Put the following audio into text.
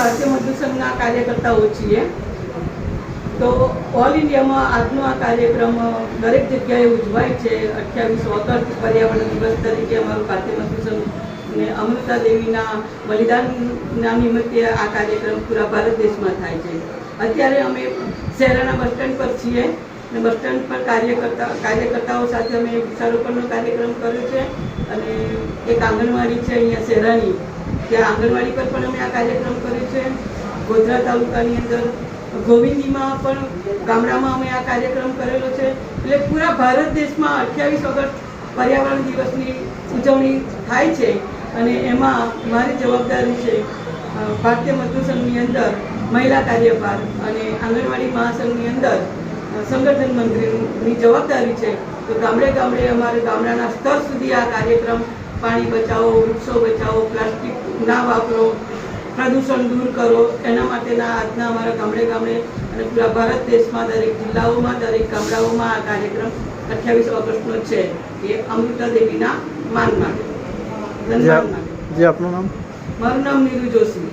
ભારતીય મજદૂર સંઘના કાર્યકર્તાઓ છીએ. તો ઓલ ઇન્ડિયામાં આજનો આ કાર્યક્રમ દરેક જગ્યાએ ઉજવાય છે. અઠ્યાવીસ ઓગસ્ટ પર્યાવરણ દિવસ તરીકે અમારું ભારતીય મજદૂર સંઘ ને અમૃતા દેવીના બલિદાનના નિમિત્તે આ કાર્યક્રમ પૂરા ભારત દેશમાં થાય છે. અત્યારે અમે શહેરના બસ સ્ટેન્ડ પર છીએ. ને બસ સ્ટેન્ડ પર કાર્યકર્તા, કાર્યકર્તાઓ સાથે અમે વૃક્ષારોપણનો કાર્યક્રમ કર્યો છે અને એક આંગણવાડી છે અહીંયા શહેરાની ત્યાં આંગણવાડી પર પણ અમે આ કાર્યક્રમ કર્યો છે. ગોધરા તાલુકાની અંદર ગોવિંદીમાં પણ ગામડામાં અમે આ કાર્યક્રમ કરેલો છે. એટલે પૂરા ભારત દેશમાં અઠ્યાવીસ ઓગસ્ટ પર્યાવરણ દિવસની ઉજવણી થાય છે અને એમાં મારી જવાબદારી છે ભારતીય મજદૂર સંઘની અંદર મહિલા કાર્યભાર અને આંગણવાડી મહાસંઘની અંદર સંગઠન મંત્રીની જવાબદારી છે તો ગામડે ગામડે અમારે ગામડાના સ્તર સુધી આ કાર્યક્રમ પાણી બચાવો વૃક્ષો બચાવો પ્લાસ્ટિક ના વાપરો પ્રદૂષણ દૂર કરો એના માટેના આજના અમારા ગામડે ગામડે અને પૂરા ભારત દેશમાં દરેક જિલ્લાઓમાં દરેક ગામડાઓમાં આ કાર્યક્રમ અઠ્યાવીસ ઓગસ્ટનો છે. એ અમૃતા દેવીના માન માટે જે આપનું નામ? મારું નામ નીરુ જોશી.